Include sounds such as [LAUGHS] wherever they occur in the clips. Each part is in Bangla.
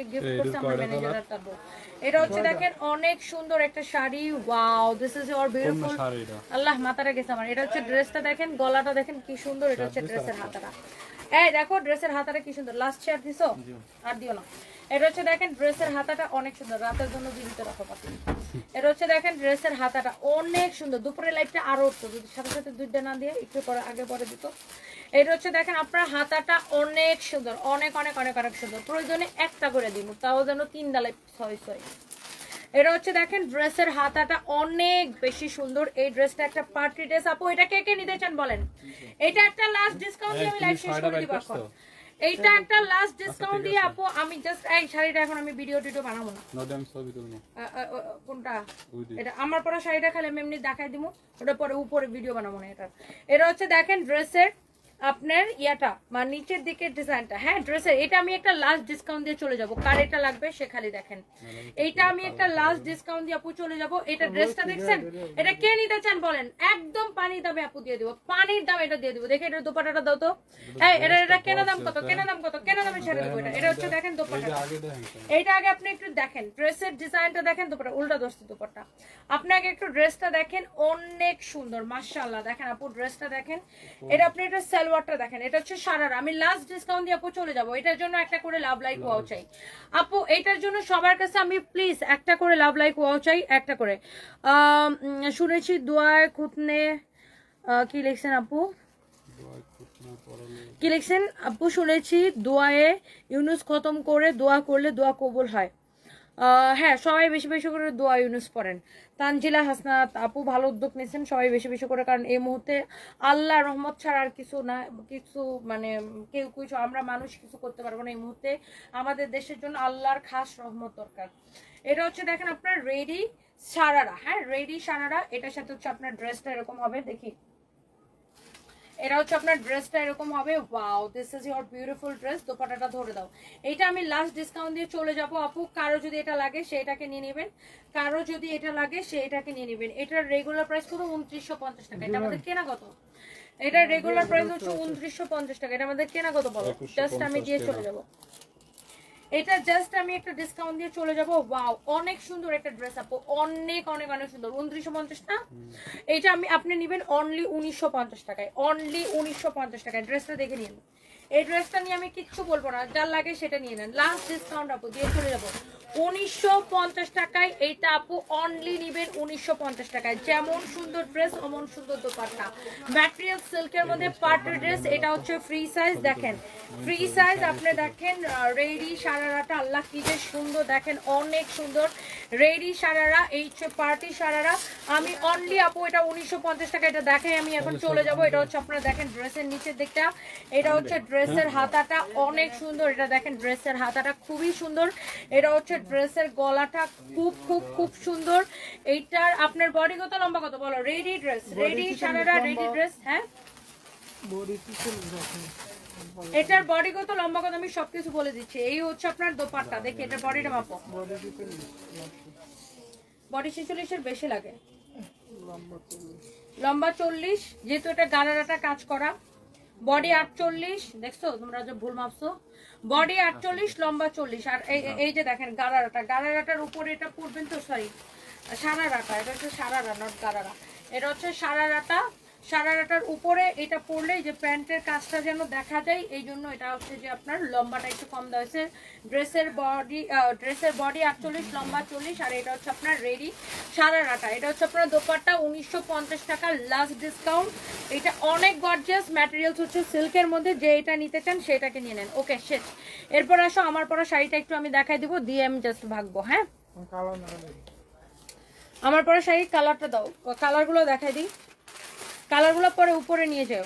আমাকে গিফট করছে আমার ম্যানেজার এটা হচ্ছে দেখেন অনেক সুন্দর একটা sari. Wow this is your beautiful Allah গেছে আমার। এটা হচ্ছে ড্রেসটা দেখেন গলাটা দেখেন কি সুন্দর এটা হচ্ছে ড্রেসের হাতাটা। এই দেখো ড্রেসের হাতাটা কি সুন্দর। লাস্ট শেয়ার দিছো? আর দিও না। এটা হচ্ছে দেখেন ড্রেসের হাতাটা অনেক সুন্দর। রাতের জন্য জীবিত রাখো এটা হচ্ছে দেখেন ড্রেসের হাতাটা অনেক সুন্দর। দুপুরে লাইটটা আরও উঠতো যদি সাথে সাথে দুইটা না দিয়ে একটু পরে আগে পরে দিত। এটা হচ্ছে দেখেন আপনার হাতাটা অনেক সুন্দর অনেক অনেক অনেক অনেক সুন্দর। প্রয়োজনে একটা করে দিব তাও যেন তিন ডালাই ছয় ছয় এটা হচ্ছে দেখেন ড্রেসের হাতাটা অনেক বেশি সুন্দর। এই ড্রেসটা একটা পার্টি ড্রেস। আপু এটা কে কে নিতে চান বলেন? এটা একটা লাস্ট ডিসকাউন্ট দিয়ে আমি লাইভ শেষ করে দিব এখন। এইটা একটা লাস্ট ডিসকাউন্ট দিয়ে আপু আমি জাস্ট এই শাড়িটা এখন আমি ভিডিও টিডিও বানাবো না। নদী আমি ছবি তুলবো। কোনটা? এটা আমার পরা শাড়িটা খালি আমি এমনি দেখাই দিব। ওটা পরে উপরে ভিডিও বানাবো না এটা। এটা হচ্ছে দেখেন ড্রেসের আপনার ইয়াটা মানে নিচের দিকের ডিজাইনটা হ্যাঁ ড্রেসের এটা আমি একটা লাস্ট ডিসকাউন্ট দিয়ে চলে যাব। কার এটা লাগবে সে খালি দেখেন। এইটা আমি একটা লাস্ট ডিসকাউন্ট দিয়ে আপু চলে যাব। এটা ড্রেসটা দেখছেন? এটা কে নিতে চান বলেন? একদম পানির দামে আপু দিয়ে দিব। পানির দাম এটা দিয়ে দিব। দেখে এটা দোপাটাটা দাও তো। এই এটা এটা কেনা দাম কত? কেনা দাম কত? কেনা দামে ছেড়ে দেবো এটা। এটা হচ্ছে দেখেন দোপাটা আগে দেখেন এইটা আগে আপনি একটু দেখেন। ড্রেসের ডিজাইনটা দেখেন দুপাটা উল্টা দোস্ত দুপাটা আপনি আগে একটু ড্রেসটা দেখেন। অনেক সুন্দর মাশাআল্লাহ। দেখেন আপু ড্রেসটা দেখেন। এটা আপনি একটা এটা সালোয়ারটা দেখেন এটা হচ্ছে সারারা। আমি লাস্ট ডিসকাউন্ট দিয়ে আপু চলে যাব এটার জন্য একটা করে লাভ লাইক ওয়াও চাই। আপু এটার জন্য সবার কাছে আমি প্লিজ একটা করে লাভ লাইক ওয়াও চাই একটা করে। শুনেছি দোয়ায় খুতনে কি লিখছেন আপু? কি লিখছেন? আপু শুনেছি দোয়ায়ে ইউনুস খতম করে দোয়া করলে দোয়া কবুল হয়। হ্যাঁ সবাই বেশি বেশি করে দোয়া ইউনুস পড়েন। তানজিলা হাসনাত, আপু ভালো উদ্যোগ নিয়েছেন, সবাই বেশি বেশি করে, কারণ এই মুহূর্তে আল্লাহ রহমত ছাড়া আর কিছু না, কিছু মানে কেউ কিছু, আমরা মানুষ কিছু করতে পারব না এই মুহূর্তে। আমাদের দেশের জন্য আল্লাহর খাস রহমত দরকার। এটা হচ্ছে, দেখেন আপনার রেডি সারারা হ্যাঁ রেডি সারারা, এটার সাথে হচ্ছে আপনার ড্রেসটা এরকম হবে, দেখি। এটা হচ্ছে আপনার ড্রেসটা এরকম হবে। Wow this is your beautiful dress দোপাটাটা ধরে দাও। এটা আমি লাস্ট ডিসকাউন্ট দিয়ে চলে যাব আপু। কারও যদি এটা লাগে সেটাকে নিয়ে নেবেন। কারও যদি এটা লাগে সেটাকে নিয়ে নেবেন। এটার রেগুলার প্রাইস কত? উনত্রিশশো পঞ্চাশ টাকা। এটা আমাদের কেনা কত? এটার রেগুলার প্রাইস হচ্ছে উনত্রিশশো পঞ্চাশ টাকা। এটা আমাদের কেনা কত বলো? জাস্ট আমি দিয়ে চলে যাব। এটা জাস্ট আমি একটা ডিসকাউন্ট দিয়ে চলে যাব। ওয়াও অনেক সুন্দর একটা ড্রেস আপু। অনেক অনেক অনেক সুন্দর। উনত্রিশশো পঞ্চাশ না? এটা আমি আপনি নেবেন অনলি উনিশশো পঞ্চাশ টাকায়। অনলি উনিশশো পঞ্চাশ টাকায়। ড্রেসটা দেখে নিন। এই ড্রেসটা নিয়ে আমি কিচ্ছু বলব না যার লাগে সেটা নিয়ে নেন। লাস্ট ডিসকাউন্ট আপু, দিয়ে চলে যাব। উনিশশো পঞ্চাশ টাকায় এইটা আপু অনলি নিবেন উনিশশো পঞ্চাশ টাকায়। যেমন সুন্দর ড্রেস অমন সুন্দর দোপাট্টা। ম্যাটেরিয়াল সিল্কের মধ্যে পার্টি ড্রেস এটা হচ্ছে ফ্রি সাইজ দেখেন। ফ্রি সাইজ আপনি দেখেন রেডি সারারাটা, আল্লাহ কি যে সুন্দর, দেখেন, অনেক সুন্দর। রেডি সারারা, এই হচ্ছে পার্টি সারারা। আমি অনলি আপু এটা উনিশশো পঞ্চাশ টাকা এটা দেখাই, আমি এখন চলে যাব। এটা হচ্ছে আপনারা দেখেন ড্রেসের নিচের দিকটা। এটা হচ্ছে ড্রেসের হাতাটা অনেক সুন্দর। এটা দেখেন ড্রেসের হাতাটা খুবই সুন্দর। এটা হচ্ছে ড্রেসের গলাটা খুব খুব খুব সুন্দর। এইটার আপনার বডি কত লম্বা কত বলো? Ready dress ready sharara ready dress হ্যাঁ? এটার বডি কত লম্বা কত আমি সবকিছু বলে দিচ্ছি। এই হচ্ছে আপনার দোপাট্টা। দেখি এটার বডিটা মাপো। বডি ছেচল্লিশের বেশি লাগে। লম্বা চল্লিশ। যেহেতু এটা গালারাটা কাজ করা। বডি আটচল্লিশ, দেখছ? তোমরা যে ভুল মাপছো বডি আটচল্লিশ, লম্বা চল্লিশ। আর এই যে দেখেন গাড়ারাটা গাড়ারাটার উপরে এটা পড়বেন তো সরি সারা সারারাটা। এটা হচ্ছে সারা সারারা নট গাড়ারা এটা হচ্ছে সারা সারারাটা সারারাটার উপরে এটা পরলে যে প্যান্টের কাজটা যেন দেখা যায় এই জন্য এটা হচ্ছে যে আপনার লম্বাটা একটু কম দেওয়া হয়েছে। ড্রেসের বডি ড্রেসের বডি আটচল্লিশ লম্বা চল্লিশ আর এটা হচ্ছে আপনার রেডি সারারাটা। এটা হচ্ছে আপনার দোপাট্টা উনিশশো টাকা লাস্ট ডিসকাউন্ট এটা অনেক গর্জিয়াস ম্যাটেরিয়ালস হচ্ছে সিল্কের মধ্যে যে এটা নিতে চান সেটাকে নিয়ে নেন। ওকে শেষ। এরপর আসো আমার পরা শাড়িটা একটু আমি দেখাই দিব দিয়ে আমি জাস্ট ভাগবো হ্যাঁ? আমার পরে শাড়ির কালারটা দাও কালারগুলো দেখাই দিই। কালারগুলো পরে উপরে নিয়ে যাও।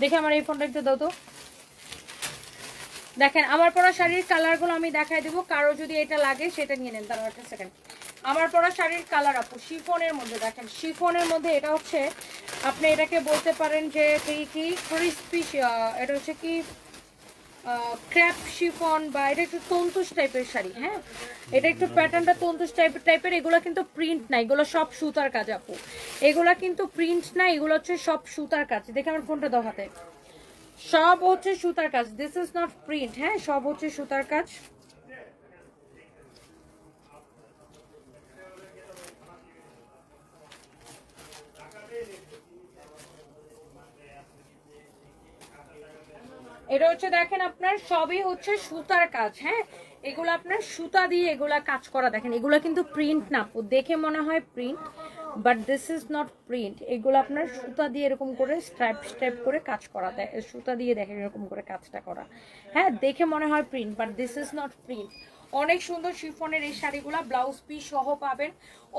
দেখে আমার এই ফোনটা একটু দাও তো। দেখেন, আমার পরা শাড়ির কালারগুলো আমি দেখাই দেবো। কারও যদি এটা লাগে, সেটা নিয়ে নেন তারা একটা সেকেন্ড আমার পরা শাড়ির কালার আপু, শিফনের মধ্যে দেখেন, শিফনের মধ্যে এটা হচ্ছে, আপনি এটাকে বলতে পারেন যে কি কি? ক্রিস্পি এটা হচ্ছে কি? ক্র্যাপ শিফন বা এটা একটু তন্তুস টাইপের শাড়ি হ্যাঁ? এটা একটু প্যাটার্নটা তন্তুষ টাইপের টাইপের এগুলো কিন্তু প্রিন্ট না এগুলো সব সুতার কাজ আপু। এগুলো কিন্তু প্রিন্ট না এগুলো হচ্ছে সব সুতার কাজ। দেখে আমার ফোনটা দেখাতে সব হচ্ছে সুতার কাজ দিস ইজ নট প্রিন্ট হ্যাঁ? সব হচ্ছে সুতার কাজ। এটা হচ্ছে দেখেন আপনার, সবই হচ্ছে সুতার কাজ হ্যাঁ? এগুলো আপনার সুতা দিয়ে এগুলা কাজ করা, দেখেন, এগুলো কিন্তু প্রিন্ট না দেখে মনে হয় print but this is not print এগুলো আপনার সুতা দিয়ে এরকম করে স্ট্রাইপ স্ট্রাইপ করে কাজ করা দেয় সুতা দিয়ে দেখেন এরকম করে কাজটা করা হ্যাঁ? দেখে মনে হয় print but this is not print অনেক সুন্দর শিফনের এই শাড়িগুলা ব্লাউজ পিস সহ পাবেন।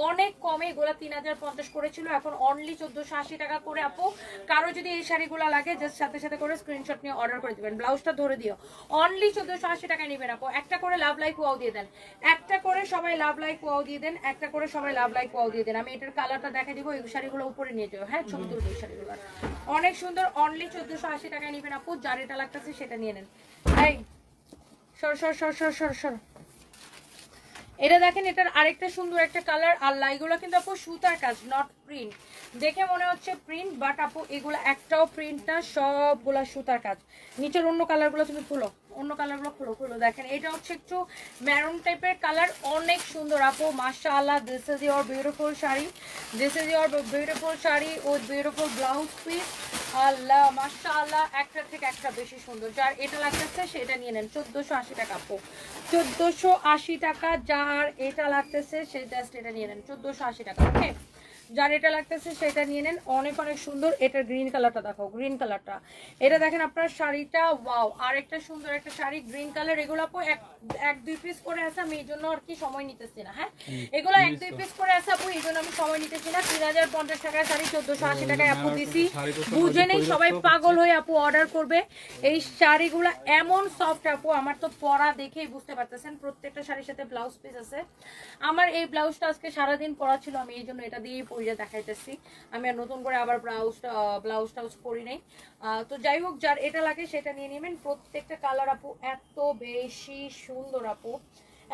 অনেক কমে এগুলা তিন হাজার পঞ্চাশ করেছিল, এখন অনলি চোদ্দোশো আশি টাকা করে আপু। কারও যদি এই শাড়িগুলো লাগে জাস্ট সাথে সাথে করে স্ক্রিনশট নিয়ে অর্ডার করে দিবেন। ব্লাউজটা ধরে দিও। অনলি চোদ্দোশো আশি টাকায় নেবেন আপু। একটা করে লাভ লাইক ওয়াও দিয়ে দেন। একটা করে সবাই লাভ লাইক ওয়াও দিয়ে দেন, একটা করে সবাই লাভ লাইক ওয়াও দিয়ে দেন। আমি এটার কালারটা দেখা দিব, এই শাড়িগুলো উপরে নিয়ে যাব হ্যাঁ ছবি তুলবো এই শাড়িগুলো। অনেক সুন্দর অনলি চোদ্দোশো আশি টাকায় নেবেন আপু। যার এটা লাগতেছে সেটা নিয়ে নেন। সর সর সর সর সর সর। এটা দেখেন এটার আরেকটা সুন্দর একটা কালার আর লাইগুলো কিন্তু আপু সুতার কাজ নট প্রিন্ট দেখে মনে হচ্ছে প্রিন্ট বাট আপু, এগুলো একটাও প্রিন্ট না, সবগুলা সুতার কাজ। নিচের অন্য কালারগুলো তুমি খুলো। অন্য কালারগুলো খুলো খুলো। দেখেন, এটা হচ্ছে একটু ম্যারুন টাইপের কালার অনেক সুন্দর। আপু মাসা Allah this is your beautiful sari. This is your beautiful sari with beautiful blouse piece Allah মাসা আল্লাহ একটা থেকে একটা বেশি সুন্দর। যার এটা লাগতেছে সেটা নিয়ে নেন। চোদ্দোশো আশি টাকা, আপু। চোদ্দোশো আশি টাকা, যার এটা লাগতেছে, সে জাস্ট এটা নিয়ে নেন। চোদ্দোশো আশি টাকা ওকে যার এটা লাগতেছে সেটা নিয়ে নেন। অনেক অনেক সুন্দর। এটার গ্রিন কালারটা দেখো গ্রিন কালারটা এটা দেখেন আপনার শাড়িটা ওয়াও আর একটা সুন্দর একটা শাড়ি গ্রিন কালার এগুলো আপু এক এক দুই পিস করে আছে আমি এই জন্য আর কি সময় নিতেছি না হ্যাঁ? এগুলো এক দুই পিস করে আছে আপু এই জন্য আমি সময় নিতেছি না। তিন হাজার পঞ্চাশ টাকার শাড়ি চোদ্দোশো আশি টাকায় আপু দিছি। বুঝে নেই সবাই পাগল হয়ে আপু অর্ডার করবে। এই শাড়িগুলো এমন সফট আপু আমার তো পরা দেখেই বুঝতে পারতেছেন প্রত্যেকটা শাড়ির সাথে ব্লাউজ পিস আছে। আমার এই ব্লাউজটা আজকে সারাদিন পরা ছিল আমি এই জন্য এটা দিয়েই পরিয়ে দেখাইতেছি। আমি আর নতুন করে আবার ব্লাউজটা ব্লাউজ টাউজ পরি নাই। তো যাই হোক, যার এটা লাগে সেটা নিয়ে নেবেন। প্রত্যেকটা কালার আপু এত বেশি সুন্দর আপু।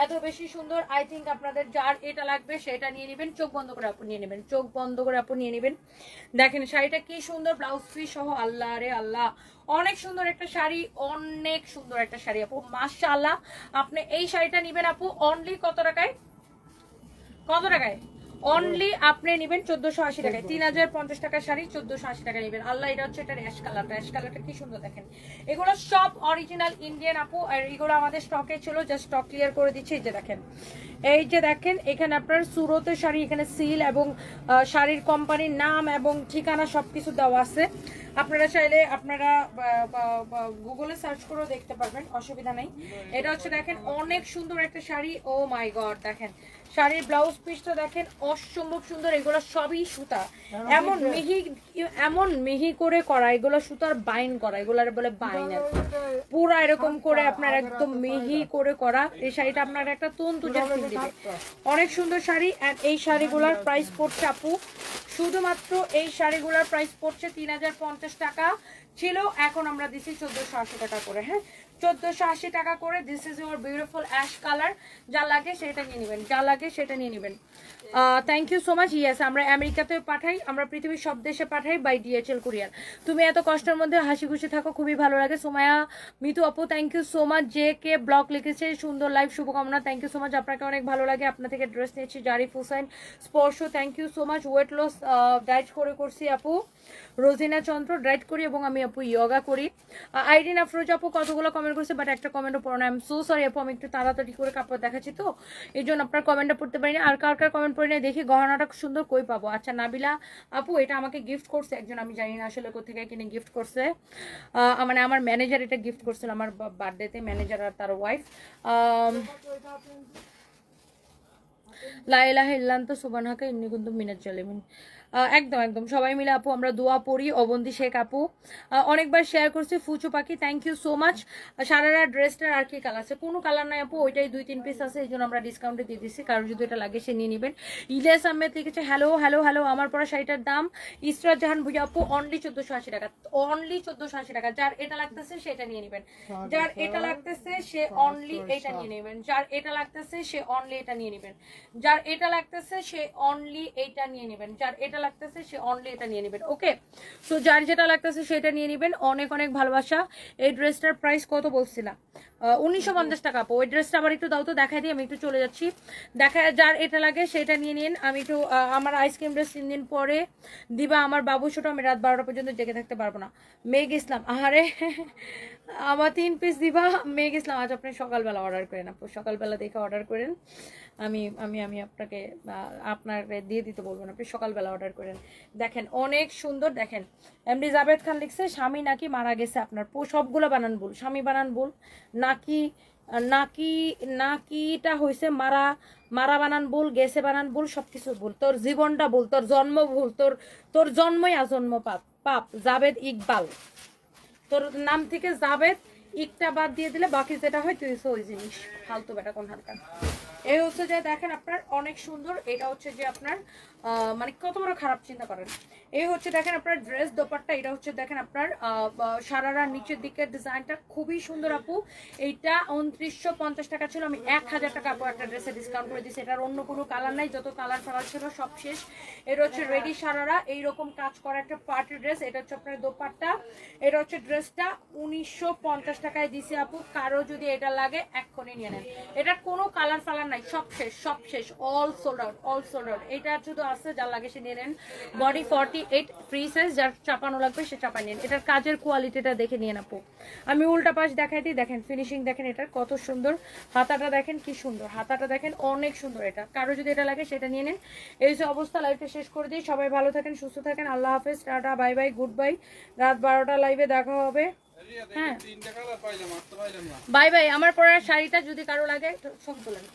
এত বেশি সুন্দর আই থিঙ্ক আপনাদের যার এটা লাগবে সেটা নিয়ে নেবেন। চোখ বন্ধ করে আপু নিয়ে নেবেন। চোখ বন্ধ করে আপু নিয়ে নেবেন। দেখেন শাড়িটা কি সুন্দর, ব্লাউজ পিস সহ। আল্লাহ রে আল্লাহ। অনেক সুন্দর একটা শাড়ি, অনেক সুন্দর একটা শাড়ি আপু। মাশাআল্লাহ। আপনি এই শাড়িটা নেবেন আপু অনলি কত টাকায়? কত টাকায়? অনলি আপনি নেবেন চোদ্দশো আশি টাকায়। তিন হাজার পঞ্চাশ টাকা শাড়ি, চোদ্দশো আশি টাকা নেবেন। আল্লাহ, এটা হচ্ছে এটা র্যাশ কালার র্যাশ কালারটা কি সুন্দর দেখেন। এগুলো সব অরিজিনাল ইন্ডিয়ান আপু, আর এগুলো আমাদের স্টকে ছিল। জাস্ট স্টক ক্লিয়ার করে দিচ্ছি। এই যে দেখেন। এই যে দেখেন, এখানে আপনার সুরতের শাড়ি, এখানে সিল এবং শাড়ির কোম্পানির নাম এবং ঠিকানা সবকিছু দেওয়া আছে। আপনারা চাইলে আপনারা গুগলে সার্চ করেও দেখতে পারবেন অসুবিধা নেই। এটা হচ্ছে দেখেন অনেক সুন্দর একটা শাড়ি। ও মাই গড দেখেন। শাড়ির ব্লাউজ পিসটা দেখেন অসম্ভব সুন্দর। এগুলো সবই সুতা। এমন মিহি এমন মিহি করে করা এগুলো সুতার বাইন করা এগুলার বলে বাইন আর পুরা এরকম করে আপনার একদম মিহি করে করা। এই শাড়িটা আপনার একটা তন্তু যে ফিল দিবে। অনেক সুন্দর শাড়ি আর এই শাড়িগুলোর প্রাইস পড়ছে আপু শুধুমাত্র এই শাড়িগুলোর প্রাইস পড়ছে তিন হাজার পঞ্চাশ টাকা ছিল, এখন আমরা দিচ্ছি চোদ্দশো আশি টাকা করে হ্যাঁ? চোদ্দশো আশি টাকা করে this is your beautiful ash colour যা লাগে সেটা নিয়ে নেবেন, যা লাগে সেটা নিয়ে নেবেন। Thank you so much yes আমরা আমেরিকাতেও পাঠাই, আমরা পৃথিবীর সব দেশে পাঠাই বাই ডিএচএল কুরিয়ার তুমি এত কষ্টের মধ্যে হাসি খুশি থাকো, খুবই ভালো লাগে। সোমায়া, মিতু আপু থ্যাংক ইউ সো মাচ যে কে ব্লগ লিখেছে, সুন্দর লাইভ শুভকামনা থ্যাংক ইউ সো মাচ আপনাকে অনেক ভালো লাগে, আপনার থেকে ড্রেস নিয়েছি Zarif Hussain Sparsha thank you so much weight loss diet করে করছি আপু। রোজিনা চন্দ্র ডায়েট করি এবং আমি আপু ইয়োগা করি। আইরিন আফরোজ আপু, কতগুলো কমেন্ট করছে বাট একটা কমেন্টও পড়ো না। আই এম সো সরি আপু, আমি একটু তাড়াতাড়ি করে কাপড় দেখাচ্ছি তো, এই জন্য আপনার কমেন্টটা পড়তে পারিনি। আর কার কার কমেন্ট পড়ে নেই দেখি গহনাটা সুন্দর কই পাবো? আচ্ছা নাবিলা আপু, এটা আমাকে গিফট করছে একজন, আমি জানি না আসলে কোথেকে কিনে গিফট করছে। মানে আমার ম্যানেজার এটা গিফট করছিল, আমার বার্থডেতে ম্যানেজার আর তার ওয়াইফ লাইলাহ ইল্লান্ত সুবানহাকে কিন্তু মিনাজ জালিমিন। একদম একদম। সবাই মিলে আপু, আমরা দোয়া পড়ি, অবন্তি শেখ আপু। অনেকবার শেয়ার করছি, Fuchu Pakhi thank you so much sharara ড্রেসটার আর কি কালার আছে? কোনো কালার নাই আপু, ওইটাই দুই তিন পিস আছে এই জন্য আমরা ডিসকাউন্টে দিয়ে দিচ্ছি কারণ যদি এটা লাগে সে নিয়ে নেবেন। ইলিয়াস আহমেদ লিখেছে হ্যালো হ্যালো হ্যালো আমার পরা শাড়িটার দাম ইসরাত জাহান ভুইয়া আপু অনলি চোদ্দশো আশি টাকা। অনলি চোদ্দশো আশি টাকা। যার এটা লাগতেছে, সেটা নিয়ে নেবেন। যার এটা লাগতেছে, সে অনলি এটা নিয়ে নেবেন। যার এটা লাগতেছে, সে অনলি এটা নিয়ে নেবেন। যার এটা লাগতেছে, সে অনলি এইটা নিয়ে নেবেন। যার এটা যেটা লাগতেছে সে অনলি এটা নিয়ে নেবেন ওকে সো যার যেটা লাগতেছে সেটা নিয়ে নেবেন, অনেক অনেক ভালোবাসা। এই ড্রেসটার প্রাইস কত বলছিলাম? উনিশশো পঞ্চাশ টাকা আপু। ওই ড্রেসটা আবার একটু দাও তো দেখাই দিই আমি একটু চলে যাচ্ছি। দেখা যার এটা লাগে সেটা নিয়ে নিন। আমি একটু আমার আইসক্রিম ড্রেস তিন দিন পরে দিবা আমার বাবু ছোট আমি রাত বারোটা পর্যন্ত জেগে থাকতে পারব না। মেঘ ইসলাম আহারে আমার তিন পিস দিবা। মেঘ ইসলাম আজ আপনি সকালবেলা অর্ডার করেন আপু। সকালবেলা দেখে অর্ডার করেন। আমি আমি আমি আপনাকে আহ, আপনাকে দিয়ে দিতে বলব না আপনি সকালবেলা অর্ডার করেন। দেখেন অনেক সুন্দর দেখেন। এমডি জাভেদ খান লিখছে স্বামী নাকি মারা গেছে আপনার পো- সবগুলো বানান ভুল স্বামী বানান ভুল। নাকি নাকি, নাকিটা হয়েছে মারা মারা বানান ভুল, গেছে বানান ভুল, সবকিছু ভুল। তোর জীবনটা ভুল, তোর জন্ম ভুল, তোর তোর জন্মই আজন্ম পাপ পাপ জাভেদ ইকবাল। তোর নাম থেকে জাভেদ ইকটা বাদ দিয়ে দিলে বাকি যেটা হয় তুই ওই জিনিস, ফালতু বেটা কোন হালকা এই হচ্ছে যে দেখেন আপনার অনেক সুন্দর, এটা হচ্ছে যে আপনার মানে কত বড় খারাপ চিন্তা করেন? এই হচ্ছে দেখেন আপনার ড্রেস দোপাট্টা, এটা হচ্ছে দেখেন আপনার সারারা নিচের দিকের ডিজাইনটা খুবই সুন্দর আপু। এইটা উনত্রিশশো পঞ্চাশ টাকা ছিল, আমি এক হাজার টাকা আপু একটা ড্রেসে ডিসকাউন্ট করে দিচ্ছি এটার অন্য কোনো কালার নাই, যত কালার ফালার ছিল সব শেষ। এটা হচ্ছে রেডি সারারা, এইরকম কাজ করা একটা পার্টি ড্রেস এটা হচ্ছে আপনার দোপাট্টা। এটা হচ্ছে ড্রেসটা উনিশশো পঞ্চাশ টাকায় দিছি আপু, কারও যদি এটা লাগে এক্ষুনি নিয়ে নেন। এটার কোনো কালার ফালার নাই, সব শেষ সব শেষ all sold out all sold out এটা শুধু আছে যা লাগে সে নিয়ে নেন। Body forty eight free size যার চাপানো লাগবে সে চাপা নিন। এটার কাজের কোয়ালিটিটা দেখে নিয়ে আপু। আমি উল্টা পাশ দেখাই দিই, দেখেন ফিনিশিং দেখেন এটার কত সুন্দর। হাতাটা দেখেন কি সুন্দর। হাতাটা দেখেন অনেক সুন্দর এটা। কারও যদি এটা লাগে সেটা নিয়ে নেন। এই যে অবস্থা লাইফটা শেষ করে দিই। সবাই ভালো থাকেন, সুস্থ থাকেন। আল্লাহ হাফেজ। Tata bye bye good bye রাত বারোটা লাইভে দেখা হবে। হ্যাঁ। বাই বাই আমার পরের শাড়িটা যদি কারও লাগে, সব তোলেন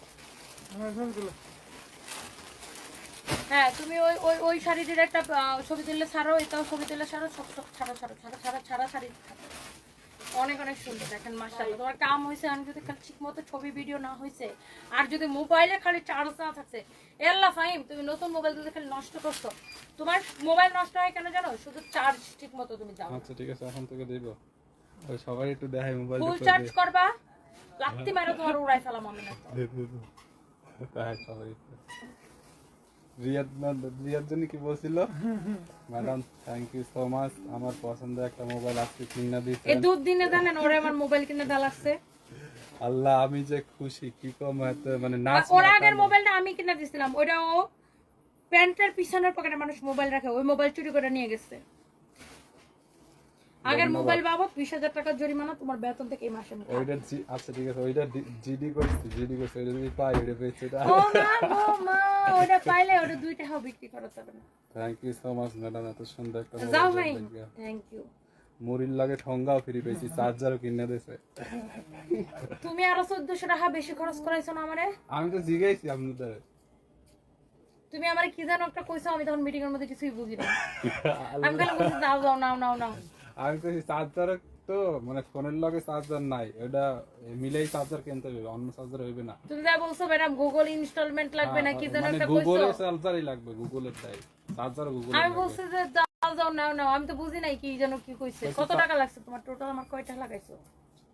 হ্যাঁ তুমি ওই ওই ওই শাড়িটির একটা ছবি তুললে ছাড়ো এটাও ছবি তুললে ছাড়ো সব সব ছাড়ো ছাড়ো ছাড়ো ছাড়া ছাড়া শাড়ি। অনেক অনেক সুন্দর দেখেন মাসাল্লাহ তোমার কাম হয়েছে আমি যদি খালি ঠিক মতো ছবি ভিডিও না হয়েছে আর যদি মোবাইলে খালি চার্জ না থাকছে এল্লা ফাইম তুমি নতুন মোবাইল যদি খালি নষ্ট করছ। তোমার মোবাইল নষ্ট হয় কেন জানো? শুধু চার্জ ঠিক মতো তুমি যাও আচ্ছা ঠিক আছে এখন থেকে দিব। সবাই একটু দেখাই মোবাইল ফুল চার্জ করবা? লাগতে পারো তোমার উড়াই ফেলাম আমি না তাই সবাই। রিয়াদ রিয়াদ জন্য কি বলছিল? Madam thank you so much আমার পছন্দের একটা মোবাইল আজকে কিনে এই দুদিনে জানেন ওরে আমার মোবাইল কিনে আল্লাহ আমি যে খুশি কি কম এত মানে নাচ ওর আগের মোবাইলটা আমি কিনে দিছিলাম ওটা ও প্যান্টের পিছনের পকেটে মানুষ মোবাইল রাখে ওই মোবাইল চুরি করে নিয়ে গেছে। আগের মোবাইল বাবদ বিশ হাজার টাকার জরিমানা তোমার বেতন থেকে এই মাসে ওইটা আচ্ছা ঠিক আছে ওইটা জিডি করছি জিডি করছি ওইটা যদি পাই ওইটা পেয়েছি এটা ও মা গো মা ওটা পাইলে ওটা দুই টাকাও বিক্রি করা যাবে না। Thank you so much madam এত সুন্দর একটা যাও ভাই। থ্যাংক ইউ মুড়ির লাগে ঠঙ্গাও ফ্রি পেয়েছি চার্জারও কিনে দিয়েছে। তুমি আরও চোদ্দশো টাকা বেশি খরচ করাইছো না আমারে? আমি তো জিজ্ঞাসি আপনাদের। তুমি আমার কি জানো একটা কইছো আমি তখন মিটিং এর মধ্যে কিছুই বুঝি না [LAUGHS] আমি বলছি যাও যাও নাও নাও নাও। আমি তো চার্জার তো মানে ফোনের লগে চার্জার নাই ওটা মিলেই চার্জার কিনতে হবে অন্য চার্জার হইবে না। তুমি যা বলছো ম্যাডাম গুগল ইনস্টলমেন্ট লাগবে না কি যেন মানে একটা কইছো। গুগলের চার্জারই লাগবে গুগলের তাই চার্জার গুগল আমি বলছি যে যাও যাও নাও নাও আমি তো বুঝি নাই কি যেন কি কইছে। কত টাকা লাগছে তোমার? টোটাল আমার কয়টা লাগাইছো?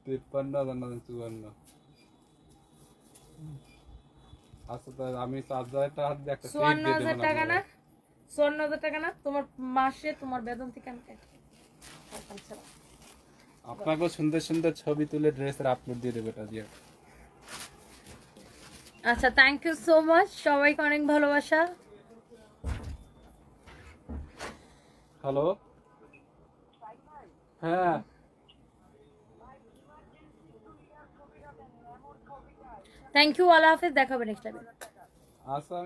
তিপ্পান্ন হাজার না চুয়ান্ন। আচ্ছা তাই আমি চার্জারটা হাত দিয়ে একটা চুয়ান্ন ক্লিপ দিয়ে হাজার দেবো টাকা না? চুয়ান্ন হাজার টাকা না? তোমার মাসে তোমার বেতন থেকে আমি কাটি। আপনাকেও সুন্দর সুন্দর ছবি তুলে ড্রেসের আপলোড দিয়ে দেবে এটা দিয়ে আচ্ছা থ্যাংক ইউ সো মাচ সবাইকে অনেক ভালোবাসা। হ্যালো হ্যাঁ। থ্যাংক ইউ আল্লাহ হাফিজ। দেখাবে নেক্সট টাইম আচ্ছা